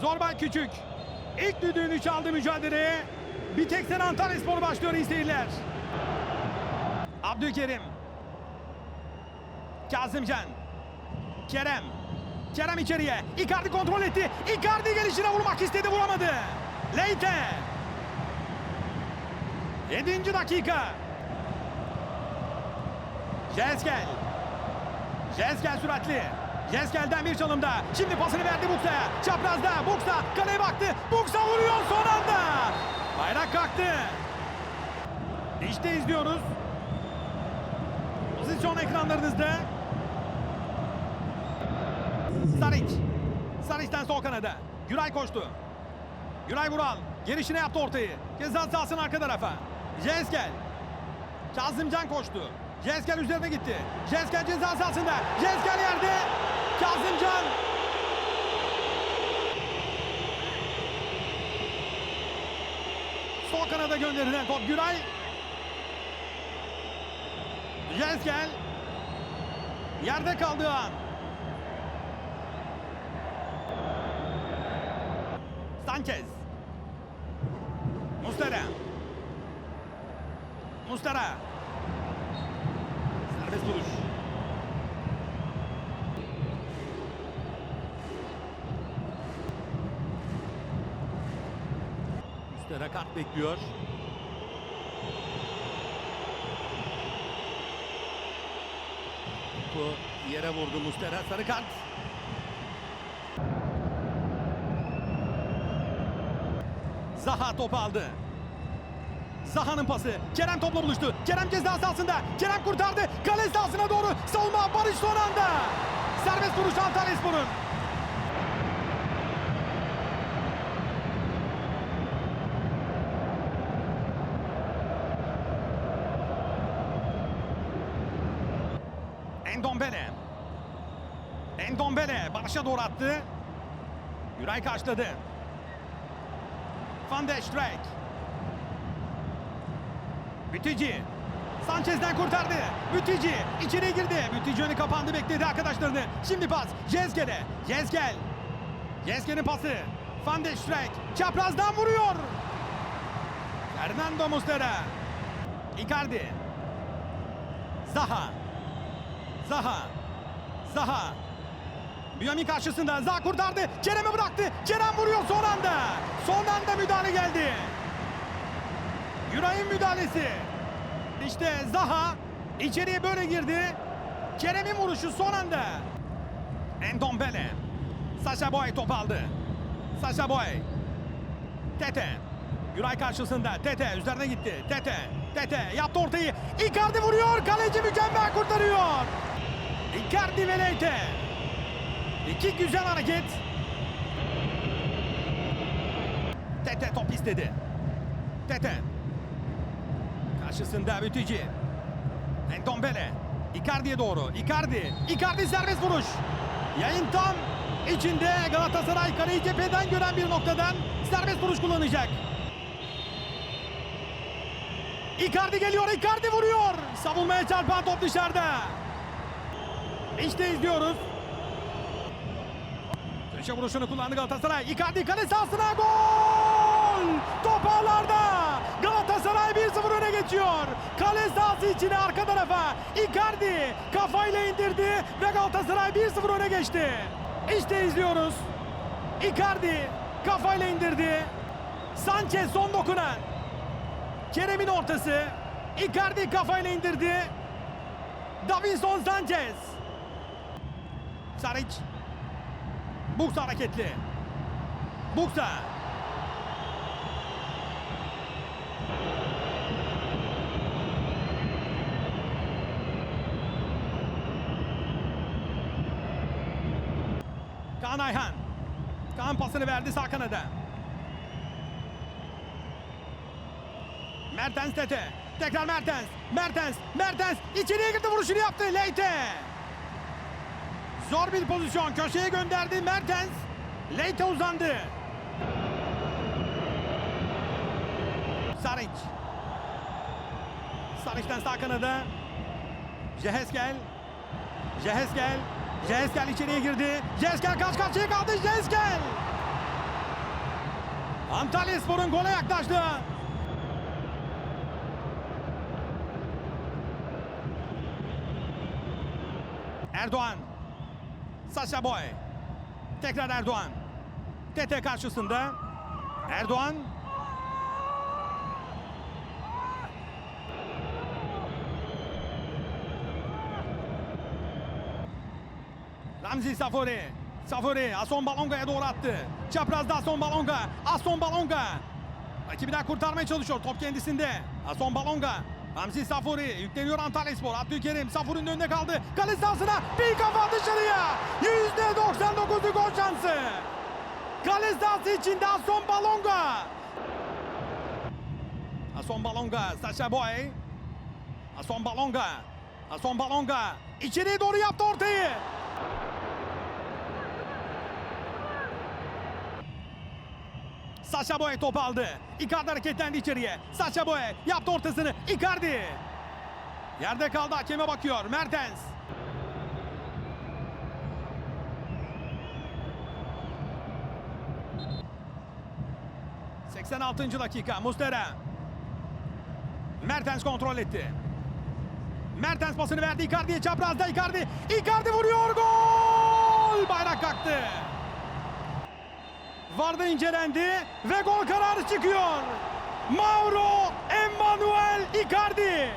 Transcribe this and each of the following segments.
Zorbay Küçük. İlk düdüğünü çaldı mücadeleye. Bir tek sen Antalya Spor başlıyor iyi seyirler. Abdülkerim. Kazımcan. Kerem. Kerem içeriye. Icardi kontrol etti. Icardi gelişine vurmak istedi vuramadı. Leite. 7. dakika. Jezgel. Jezgel süratli. Jezgel'den bir çalımda. Şimdi pasını verdi Buksa'ya. Çaprazda Buksa kaleye baktı. Buksa vuruyor son anda. Bayrak kalktı. İşte izliyoruz. Pozisyon ekranlarınızda. Saric. Saric'ten sol kanada. Güray koştu. Güray Vural. Gelişine yaptı ortayı. Ceza sahasının arka tarafa. Jezgel. Kazımcan koştu. Jezgel üzerine gitti. Jezgel ceza sahasında. Jezgel yerde. Kazımcan. Sol kanada gönderilen top Güray. Jezgel. Yerde kaldığı an. Sanchez. Mustera. Mustera. Serbest vuruş. Mustera kart bekliyor. Bu yere vurdu Mustera sarı kart. Zaha topu aldı. Zaha'nın pası. Kerem topla buluştu. Kerem ceza sahasında. Kerem kurtardı. Kale sahasına doğru. Savunma Barış son anda. Serbest vuruş Antalyaspor'un. Endombele. Endombele Barış'a doğru attı. Güray karşıladı. Van der Streek. Bütücü. Sanchez'den kurtardı. Bütücü içeriye girdi. Bütücü önü kapandı bekledi arkadaşlarını. Şimdi pas Jezgel'e. Jezgel. Jezgel'in pası. Van der Streek. Çaprazdan vuruyor. Fernando Muslera. Icardi. Zaha. Zaha. Zaha. Bünyamin karşısında Zaha kurtardı. Kerem'e bıraktı. Kerem vuruyor son anda. Son anda müdahale geldi. Yuray'ın müdahalesi. İşte Zaha içeriye böyle girdi. Kerem'in vuruşu son anda. Endombele. Sasha Boy top aldı. Sasha Boy. Tete. Güray karşısında. Tete üzerine gitti. Tete. Tete yaptı ortayı. Icardi vuruyor. Kaleci mükemmel kurtarıyor. Icardi ve Leite. İki güzel hareket. Tete top istedi. Tete. Karşısında Bütücü. Endombele. Icardi'ye doğru. Icardi. Icardi serbest vuruş. Yayın tam içinde Galatasaray kaleyi cepheden gören bir noktadan serbest vuruş kullanacak. Icardi geliyor. Icardi vuruyor. Savunmaya çarpan top dışarıda. İşte izliyoruz. Köşe vuruşunu kullandı Galatasaray. Icardi kale sahasına gol! Top ağlarda. Galatasaray 1-0 öne geçiyor. Kale sahası içine arka tarafa. Icardi kafayla indirdi ve Galatasaray 1-0 öne geçti. İşte izliyoruz. Icardi kafayla indirdi. Sanchez son dokunan. Kerem'in ortası. Icardi kafayla indirdi. Davinson Sanchez. Saric. Buksa hareketli. Buksa. Kaan Ayhan. Kaan pasını verdi sağ kanada. Mertens Tete. Tekrar Mertens. Mertens. Mertens. içeriye girdi vuruşunu yaptı. Leite. Zor bir pozisyon. Köşeye gönderdi Mertens. Leite uzandı. Saric. Saric'ten sağ kanada. Jeheskel. Jeheskel. Jeheskel içeriye girdi. Jeheskel kaç karşıya kaldı. Jeheskel. Antalya Spor'un gole yaklaştı. Erdoğan. Sasha Boy. Tekrar Erdoğan. Tete karşısında. Erdoğan. Ramzi Safori. Safori Ason Balonga'ya doğru attı. Çaprazda Ason Balonga. Ason Balonga. Rakibinden kurtarmaya çalışıyor. Top kendisinde. Ason Balonga. Ramzi Safori yükleniyor Antalya Spor. Abdülkerim Safuri'nin önünde kaldı. Kale sahasına bir kafa dışarıya. %99'luk gol şansı. Kale sahası içinde Ason Balonga. Ason Balonga. Sasha Boy. Ason Balonga. Ason Balonga. İçeriye doğru yaptı ortayı. Sacha Boy top aldı. Icardi hareketlendi içeriye. Sacha Boy yaptı ortasını. Icardi. Yerde kaldı hakeme bakıyor. Mertens. ...86. dakika Mustera. Mertens kontrol etti. Mertens pasını verdi Icardi'ye çaprazda Icardi. Icardi vuruyor gol! Bayrak kalktı. Varda incelendi ve gol kararı çıkıyor. Mauro Emmanuel Icardi.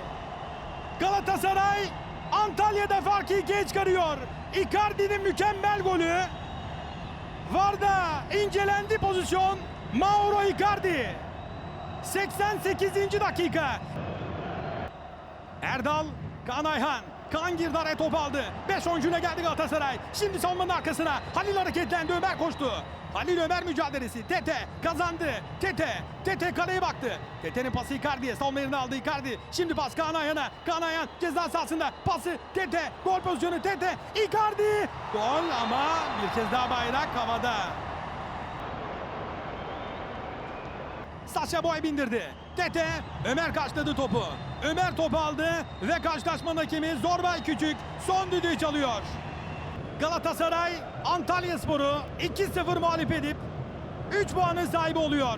Galatasaray Antalya'da farkı ikiye çıkarıyor. Icardi'nin mükemmel golü. Varda incelendi pozisyon. Mauro Icardi. 88. dakika. Erdal, Kaan Ayhan. Kaan girdi araya top aldı. 5 oyuncuyla geldi Galatasaray. Şimdi savunmanın arkasına. Halil hareketlendi. Ömer koştu. Halil Ömer mücadelesi. Tete kazandı. Tete. Tete kaleye baktı. Tete'nin pası Icardi'ye. Savunma yerini aldı Icardi. Şimdi pas Kaan Ayhan'a. Kaan Ayhan ceza sahasında. Pası Tete. Gol pozisyonu Tete. Icardi. Gol ama bir kez daha bayrak havada. Saşa Boy bindirdi. Tete Ömer kaçladı topu. Ömer topu aldı ve karşılaşmanın hakemi Zorbay Küçük son düdüğü çalıyor. Galatasaray Antalya Sporu 2-0 mağlup edip 3 puanın sahibi oluyor.